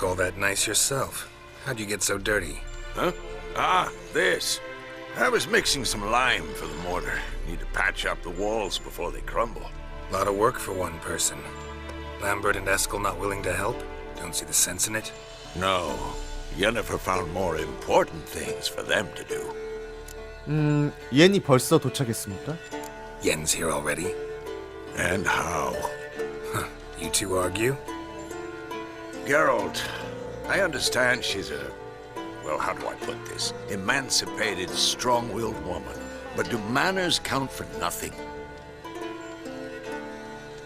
look all that nice yourself. How'd you get so dirty? Huh? Ah, this. I was mixing some lime for the mortar. Need to patch up the walls before they crumble. Lot of work for one person. Lambert and Eskel not willing to help? Don't see the sense in it? No. Yennefer found more important things for them to do. 음, 옌이 벌써 도착했습니까? Yen's here already? And how? You two argue? Geralt, I understand she's a. Well, how do I put this? Emancipated, strong willed woman. But do manners count for nothing?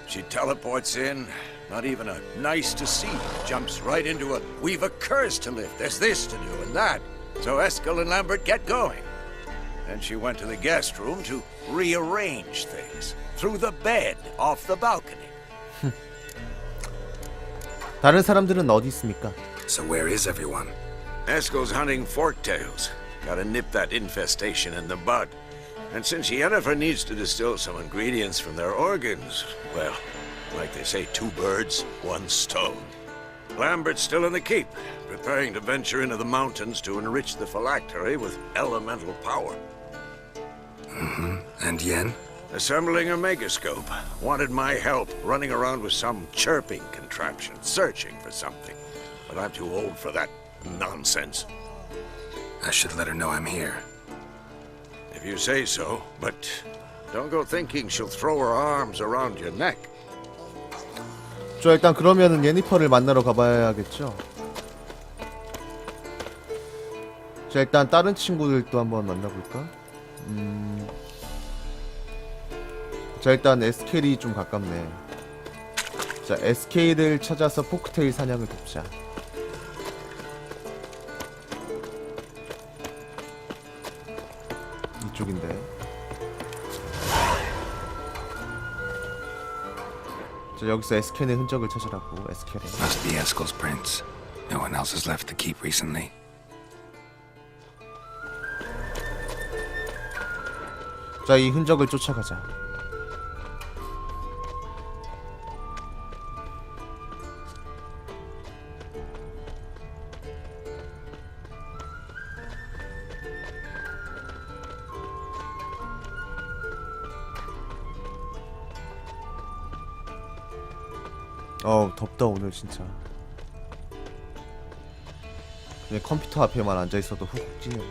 She teleports in, not even a nice to see, jumps right into a we've a curse to lift, there's this to do and that. So Eskel and Lambert get going. Then she went to the guest room to rearrange things. Through the bed, off the balcony. 다른 사람들은 어디 있습니까? So where is everyone? Eskel's hunting forktails. Gotta nip that infestation in the bud. And since Yennefer needs to distill some ingredients from their organs, well, like they say, two birds, one stone. Lambert's still in the keep, preparing to venture into the mountains to enrich the phylactery with elemental power. And Yen? Assembling a megascope. Wanted my help running around with some chirping contraption, searching for something. But I'm too old for that nonsense. I should let her know I'm here. If you say so, but don't go thinking she'll throw her arms around your neck. 저 일단 그러면은 예니퍼를 만나러 가봐야겠죠. 자 일단 다른 친구들도 한번 만나볼까? 음... 자 일단 SK이 좀 가깝네. 자 SK를 찾아서 포크테일 사냥을 돕자. 이쪽인데. 자 여기서 SK의 흔적을 찾으라고 SK를. Must be Eskel's prints. No one else has left the keep recently. 자, 이 흔적을 쫓아가자. 덥다, 오늘 진짜. 그냥 컴퓨터 앞에만 앉아 있어도 훅훅 찌네.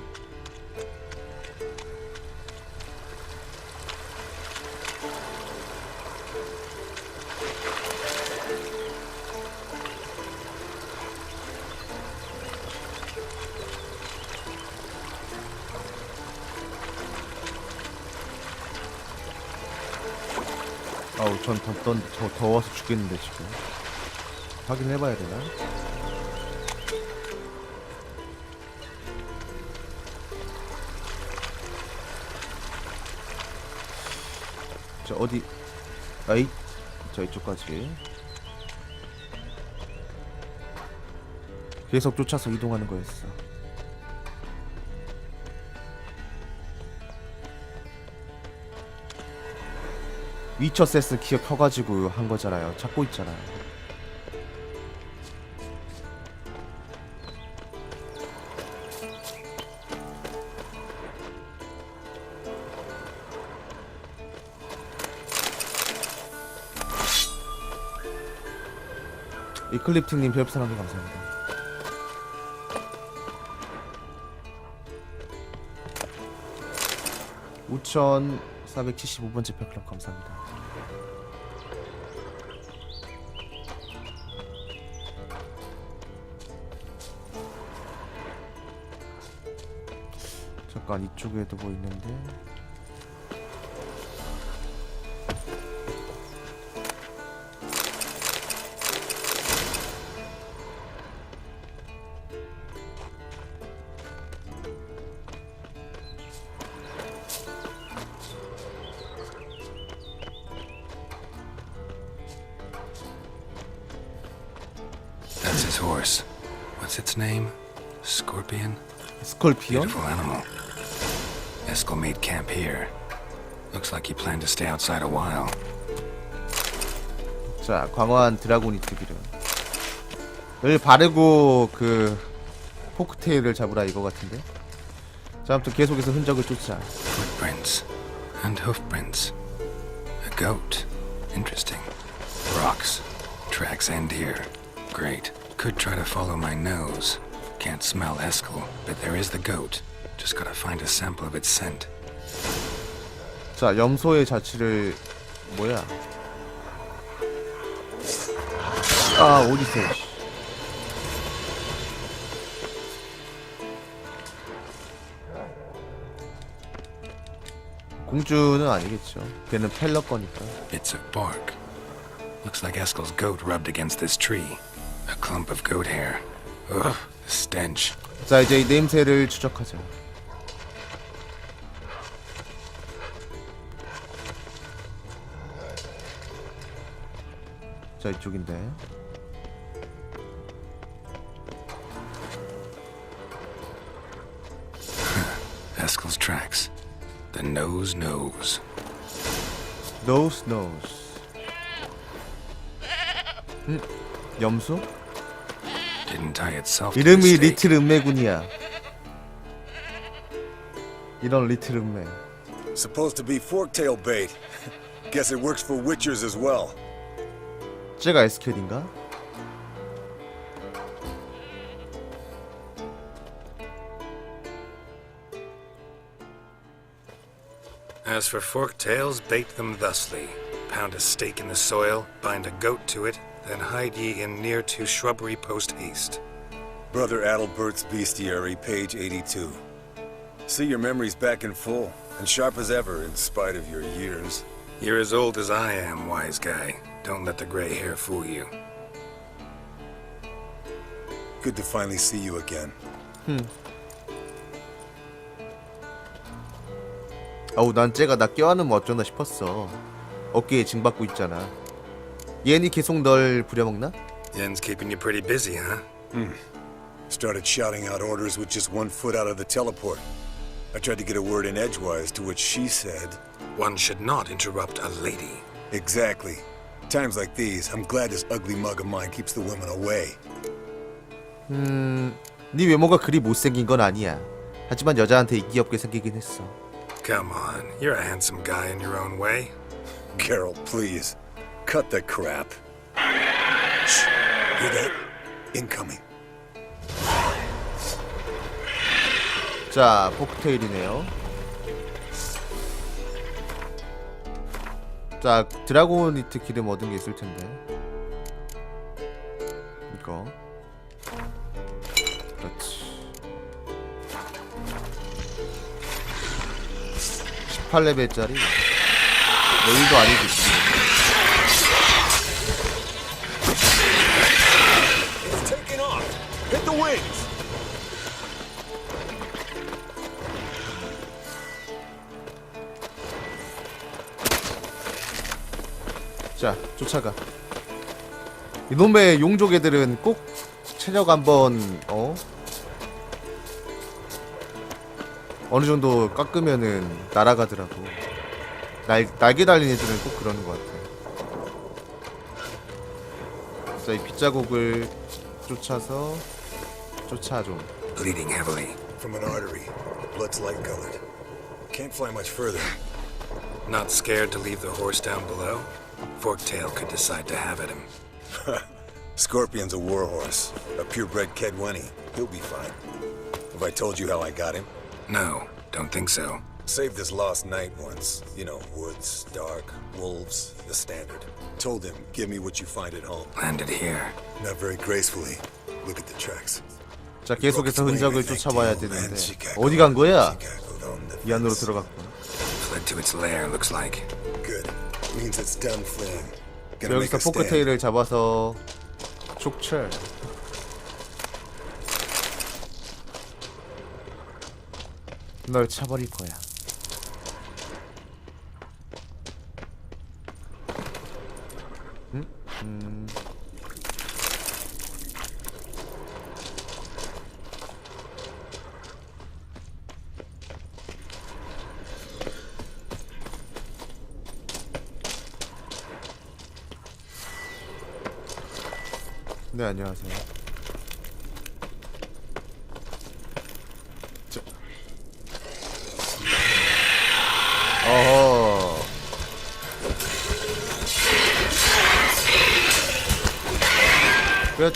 아우 전 덥던 더 더워서 죽겠는데 지금 확인해봐야 되나? 자 어디 아이 자 이쪽까지 계속 쫓아서 이동하는 거였어 위쳐 셋을 기억해가지고 한 거잖아요. 찾고 있잖아요. 이클립팅님 별풍선 한개 감사합니다. 우천 475번째 팬클럽 감사합니다. 잠깐 이쪽에도 뭐 있는데 That's his horse. What's its name? Scorpion? 스콜피온? Beautiful animal. Eskel made camp here. Looks like he planned to stay outside a while. 자 광활한 드라곤 이트기를 여기 바르고 그 포크테일을 잡으라 이거 같은데. 자, 아무튼 계속해서 흔적을 쫓자. Footprints and hoofprints. A goat. Interesting. Rocks. Tracks end here. Great. Could try to follow my nose. Can't smell Eskel, but there is the goat. Just gotta find a sample of its scent. 자, 염소의 자취를 뭐야? 아, 어디서? 씨. 공주는 아니겠죠. 걔는 펠러 거니까. Bits of bark. Looks like Eskel's goat rubbed against this tree. A clump of goat hair. Ugh, the stench. 자, 이제 이 냄새를 추적하자. 자, 이쪽인데. Eskel's tracks. The nose knows. Nose nose. 음, 염소? Didn't tie itself to the 이름이 stake. 리틀 음매군이야. 이런 리틀 음매. Supposed to be forktail bait. Guess it works for witchers as well. 쟤가 에스켈인가? As for forked tails, bait them thusly. Pound a stake in the soil, bind a goat to it, then hide ye in near to shrubbery post haste. Brother Adalbert's Bestiary, page 82. See your memories back in full, and sharp as ever in spite of your years. You're as old as I am, wise guy. Don't let the gray hair fool you. Good to finally see you again. 어우 난 쟤가 나 껴안으면 어쩌나 싶었어. 어깨에 징 받고 있잖아. 얘니 계속 널 부려먹나? Yen's keeping you pretty busy, huh? Started shouting out orders with just one foot out of the teleport. I tried to get a word in edgewise, to which she said, One should not interrupt a lady. Exactly. Times like these, I'm glad this ugly mug of mine keeps the women away. 네 외모가 그리 못생긴 건 아니야. 하지만 여자한테 인기 없게 생기긴 했어. Come on, you're a handsome guy in your own way. Carol, please. Cut the crap. Shh. Hear that? Incoming. 자, 포크테일이네요. 자, 드라곤 니트 기름 얻은 게 있을 텐데. 이거. 그렇지. 18레벨짜리. 레일도 아니고. Wings. 자, 쫓아가. 이놈의 용족 애들은 꼭 체력 한번 어 어느 정도 깎으면은 날아가더라고. 날 날개 달린 애들은 꼭 그러는 것 같아. 자, 이 빗자국을 쫓아서 쫓아 좀. Bleeding heavily. From an artery. Blood's light colored. Can't fly much further. Not scared to leave the horse down below? Forktail could decide to have at him. Scorpion's a warhorse. A purebred Kedwenny. He'll be fine. Have I told you how I got him? No, don't think so. Saved this lost knight once. You know, woods, dark, wolves, the standard. Told him, give me what you find at home. Landed here. Not very gracefully. Look at the tracks. 자, 계속해서 흔적을 쫓아봐야 되는데 어디 간 거야? 이 안으로 들어갔고. 여기서. 포크테일을 잡아서 촉철. 널 차버릴 거야. 안녕하세요. 자. 어허. 끝.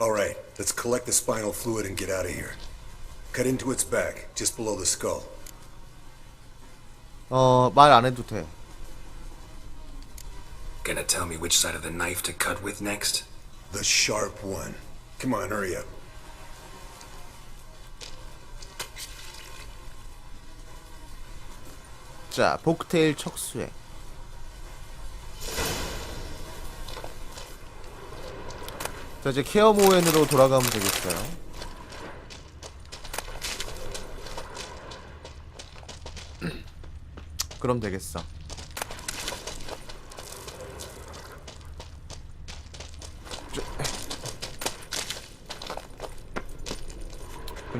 All right, let's collect the spinal fluid and get out of here. Cut into its back, just below the skull. 어, 말 안 해도 돼. Gonna tell me which side of the knife to cut with next? The sharp one. Come on, hurry up. 자, 복테일 척수액. 자, 이제 케어 모엔으로 돌아가면 되겠어요. 그럼 되겠어.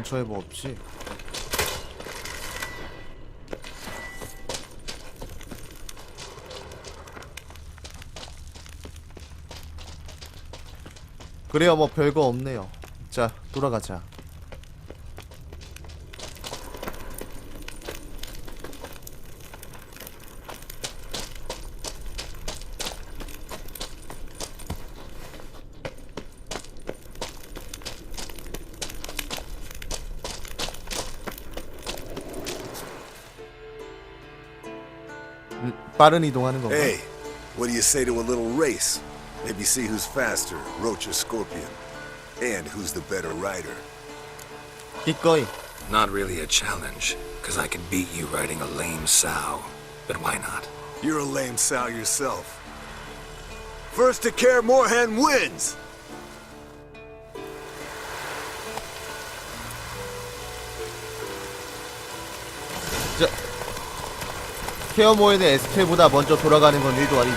근처에 뭐 없지? 그래요 뭐 별거 없네요 자 돌아가자 빠른 이동하는 건가? Hey, what do you say to a little race? Maybe see who's faster, Roach or Scorpion. And who's the better rider. 기꺼이 Not really a challenge, because I could beat you riding a lame sow. But why not? You're a lame sow yourself. First to care Moorhen wins! 케어 모엔의 에스텔보다 먼저 돌아가는 건 일도 아니지.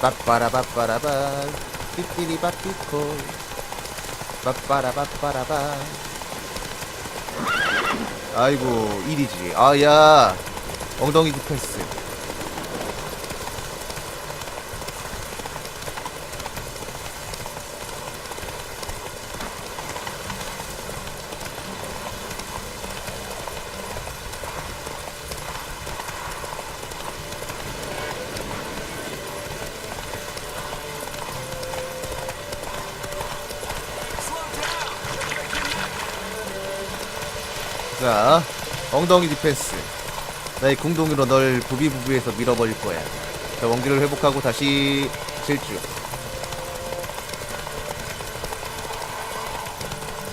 빠빠라빠빠라바, 띠띠리빠삐코, 빠빠라빠빠라바. 아이고, 일이지. 아야, 엉덩이 디펜스. 자, 엉덩이 디펜스. 나의 궁동이로 널 부비부비해서 밀어버릴 거야. 자, 원기를 회복하고 다시 질주.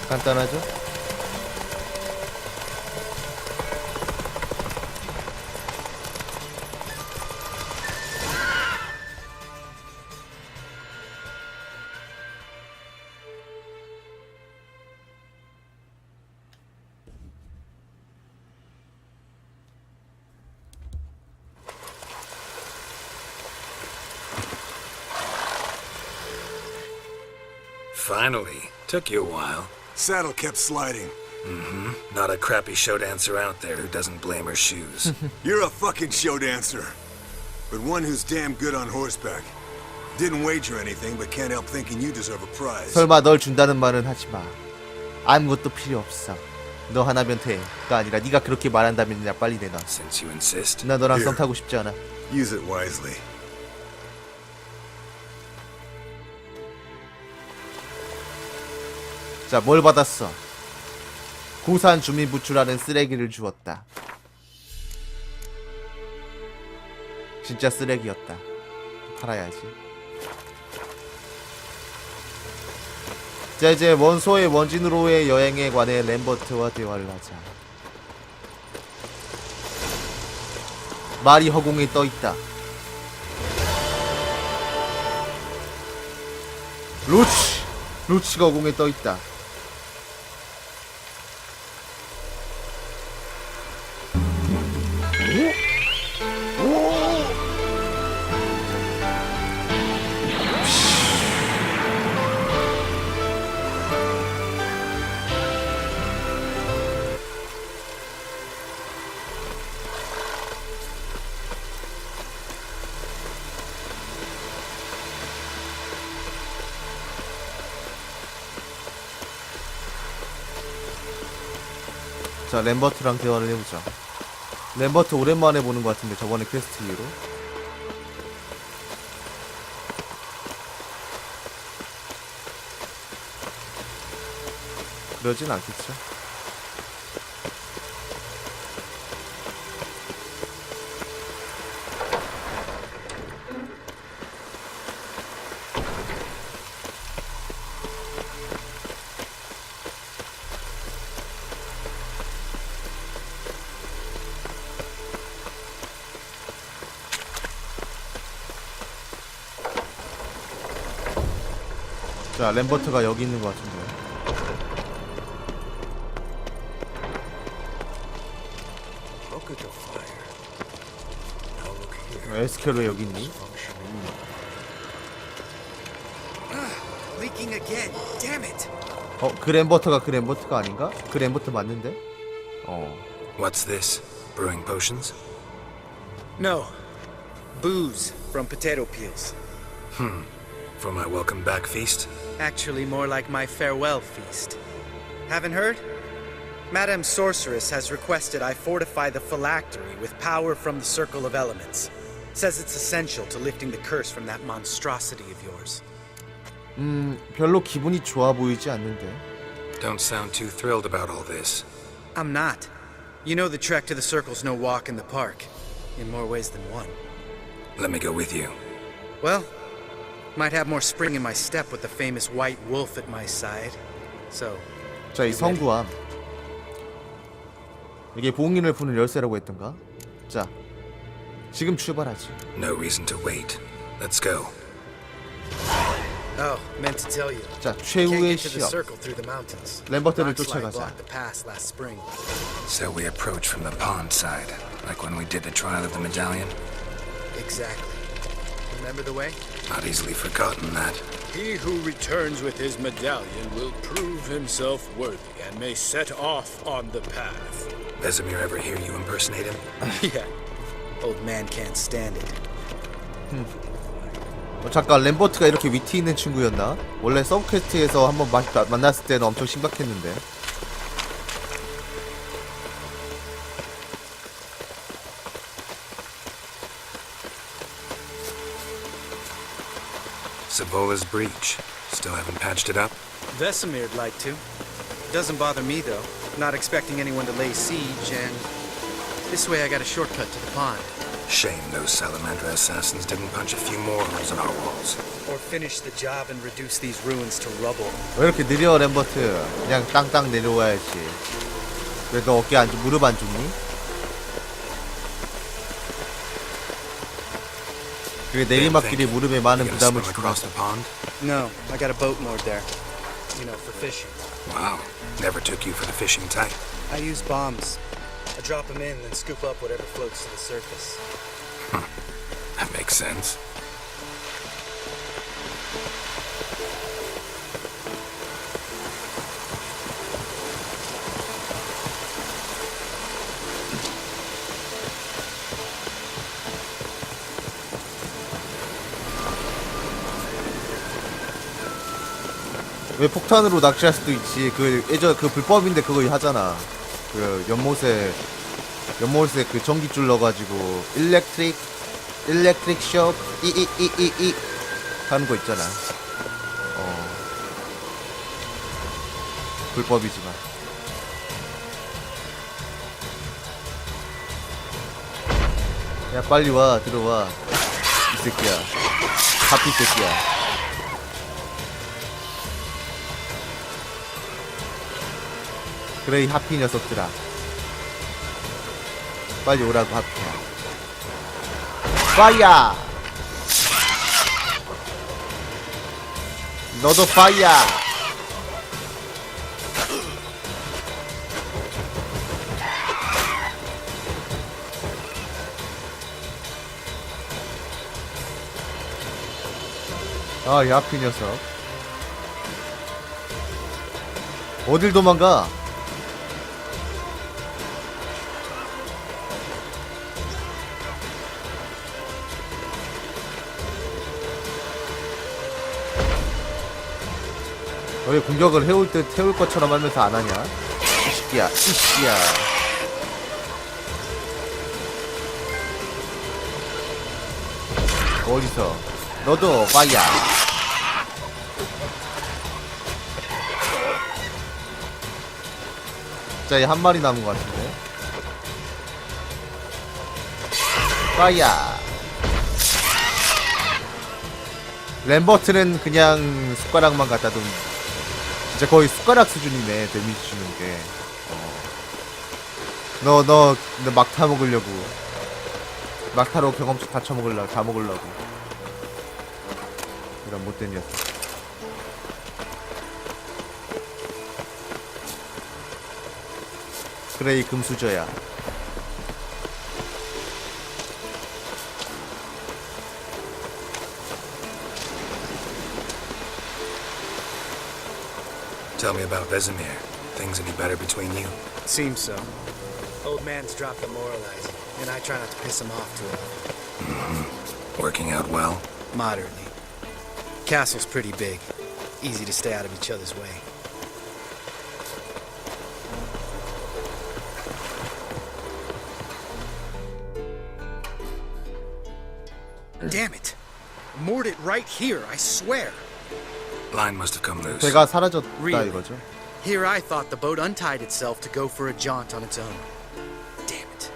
간단하죠? Finally. Took you a while. Saddle kept sliding. Not a crappy show dancer out there who doesn't blame her shoes. You're a fucking show dancer. But one who's damn good on horseback. Didn't wager anything, but can't help thinking you deserve a prize. 설마 널 준다는 말은 하지 마. 아무것도 필요 없어. 너 하나면 돼.가 아니라 네가 그렇게 말한다면 그냥 빨리 내놔. Since you insist. 나 너랑 썸 Here. 타고 싶지 않아. Use it wisely. 자, 뭘 받았어? 고산 주민부추라는 쓰레기를 주었다. 진짜 쓰레기였다. 팔아야지. 자, 이제 원소의 원진으로의 여행에 관해 램버트와 대화를 하자. 말이 허공에 떠 있다. 로치! 로치가 허공에 떠 있다. 자 램버트랑 대화를 해보자. 램버트 오랜만에 보는 것 같은데 저번에 퀘스트 이후로. 그러진 않겠죠? 자, 램버트가 여기 있는 것 같은데. Look at the fire. Now look here. 에스케로 여기 있니? Leaking again. Damn it. 어, 그 램버트가 그 램버트가 아닌가? 그 램버트 맞는데? 어. What's this? Brewing potions? No. Booze from potato peels. For my welcome back feast? Actually, more like my farewell feast. Haven't heard? Madame Sorceress has requested I fortify the phylactery with power from the Circle of Elements. Says it's essential to lifting the curse from that monstrosity of yours. 음, 별로 기분이 좋아 보이지 않는데. Don't sound too thrilled about all this. I'm not. You know the trek to the Circle's no walk in the park. In more ways than one. Let me go with you. Well, might have more spring in my step with the famous white wolf at my side. So, 자, 이 성구함. 이게 봉인을 푸는 열쇠라고 했던가? 자, 지금 출발하지. No reason to wait. Let's go. oh, meant to tell you. 자, Can't 최후의 get to the 시합. circle through the mountains. 램버트를 Landslide 쫓아가자. blocked the pass last spring. So we approach from the pond side, like when we did the trial of the medallion. Exactly. Remember the way? Not easily forgotten that. He who returns with his medallion will prove himself worthy and may set off on the path. Vesemir ever hear you impersonate him? yeah. Old man can't stand it. 어, 잠깐 램버트가 이렇게 위트 있는 친구였나? 원래 서브퀘스트에서 한번 만났을 때는 엄청 심각했는데. Savola's breach. Still haven't patched it up? Vesemir'd like to. Doesn't bother me though. Not expecting anyone to lay siege, and this way I got a shortcut to the pond. Shame those Salamandra assassins didn't punch a few more holes in our walls. Or finish the job and reduce these ruins to rubble. 왜 이렇게 느려 램버트? 그냥 땅땅 내려와야지. 왜 너 어깨 안 좋, 무릎 안 좋니? 그게 내리막길이 무릎에 많은 You gonna 부담을 swim 주고 across the pond? No, I got a boat moored there. You know, for fishing. Wow. Never took you for the fishing type. I use bombs. I drop them in, then scoop up whatever floats to the surface. That makes sense. 왜 폭탄으로 낚시할 수도 있지. 그 예전 그 불법인데 그거 하잖아. 그 연못에 연못에 그 전기줄 넣어가지고 일렉트릭 일렉트릭 쇼 이이이이이 하는 거 있잖아. 어 불법이지만. 야 빨리 와 들어와 이 새끼야 하피 새끼야. 그래 이 하피 녀석들아. 빨리 오라고 하피야 파이야 너도 파이야 아이 하피 녀석. 어딜 도망가 왜 공격을 해올 때 태울 것처럼 하면서 안 하냐? 이 새끼야, 이 새끼야. 어디서? 너도 빠야. 각자에 한 마리 남은 것 같은데. 빠야. 램버트는 그냥 숟가락만 갖다 둔. 진짜 거의 숟가락 수준이네 데미지 주는 게. 어. 너너 너 막타 먹으려고. 막타로 경험치 다 쳐먹으려고 다 먹으려고. 이런 못된 녀석. 그래 이 금수저야. Tell me about Vesemir. Things any better between you? Seems so. Old man's dropped the moralizing, and I try not to piss him off too often. Mm-hmm. Working out well? Moderately. Castle's pretty big. Easy to stay out of each other's way. Damn it! Moored it right here, I swear. Line must have come loose. 배가 사라졌다 Really? 이거죠. Here I thought the boat untied itself to go for a jaunt on its own. Damn it.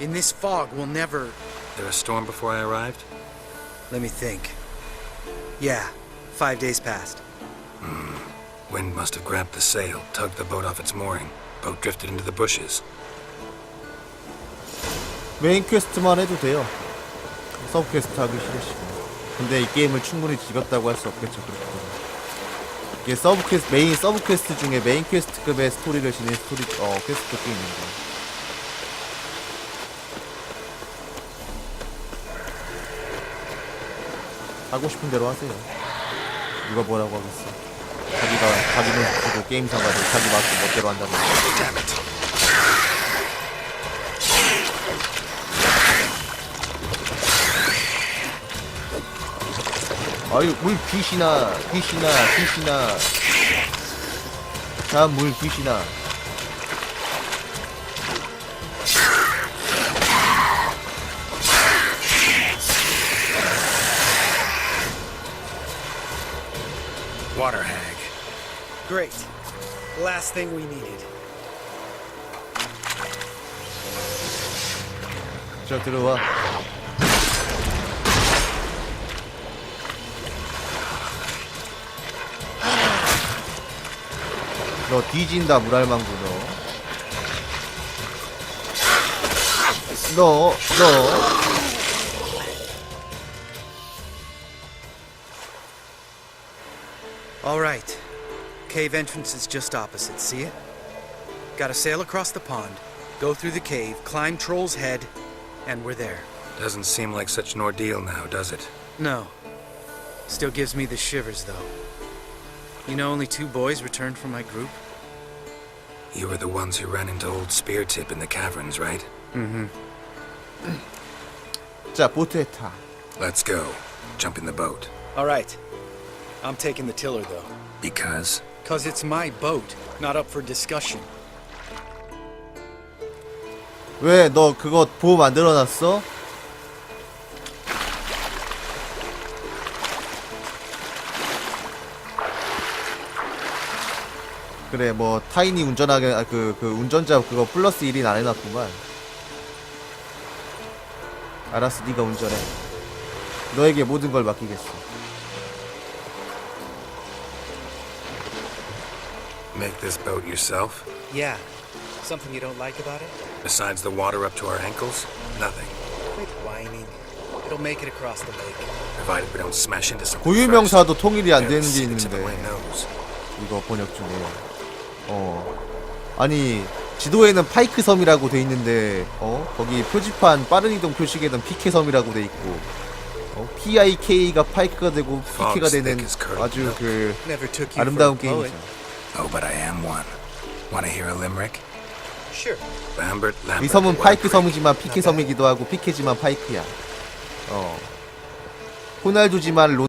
In this fog, we'll never. There a storm before I arrived? Let me think. Yeah, five days passed. Wind must have grabbed the sail, tugged the boat off its mooring. Boat drifted into the bushes. 메인 퀘스트만 해도 돼요. 서브 퀘스트 하기 싫으시고. 근데 이 게임을 충분히 즐겼다고 할 수 없겠죠. 그렇게 되면. 이게 서브 퀘스트 메인 서브 퀘스트 중에 메인 퀘스트급의 스토리를 지닌 스토리 어꽤 있는데. 하고 싶은 대로 하세요. 누가 뭐라고 하겠어. 자기가 자기는 그고 게임사 가지고 자기 마음 멋대로 한다는 거. 아유 물 귀신아 귀신아 귀신아 자물 귀신아 Water hag. Great. Last thing we needed. 저 들어와 너 뒤진다 물알망구 너너너 All right. Cave entrance is just opposite. See it? Gotta sail across the pond, go through the cave, climb Troll's Head, and we're there. Doesn't seem like such an ordeal now, does it? No. Still gives me the shivers, though. You know, only two boys returned from my group? You were the ones who ran into old Spear Tip in the caverns, right? 자 보트에 타 Let's go. Jump in the boat. All right. I'm taking the tiller, though. Because Because it's my boat, not up for discussion. 왜 너 그거 보호 만들어놨어? 그래 뭐 타인이 운전하게 아, 그, 그 운전자 그거 플러스 1인 안 해놨구만 알았어 네가 운전해 너에게 모든 걸 맡기겠어 make this boat yourself? Yeah. Something you don't like about it? Besides the water up to our ankles? Nothing. Quit whining. It'll make it across the lake. Provided we don't smash into something 고유명사도 통일이 안. 되는 게 있는데. 이거 번역 중에 어 아니 지도에는 파이크 섬이라고 돼 있는데 어 거기 표지판 빠른 이동 표식에는 피케 섬이라고 돼 있고 어 PIK가 파이크가 되고 PK가 되는 아주 그 아름다운. 게임이죠. Oh, but I am one. Want to hear a limerick? Sure. Lambert, Lambert. 이 섬은 파이크 섬이지만 피케 섬이기도 하고 피케지만 파이크야. 어 호날두지만 로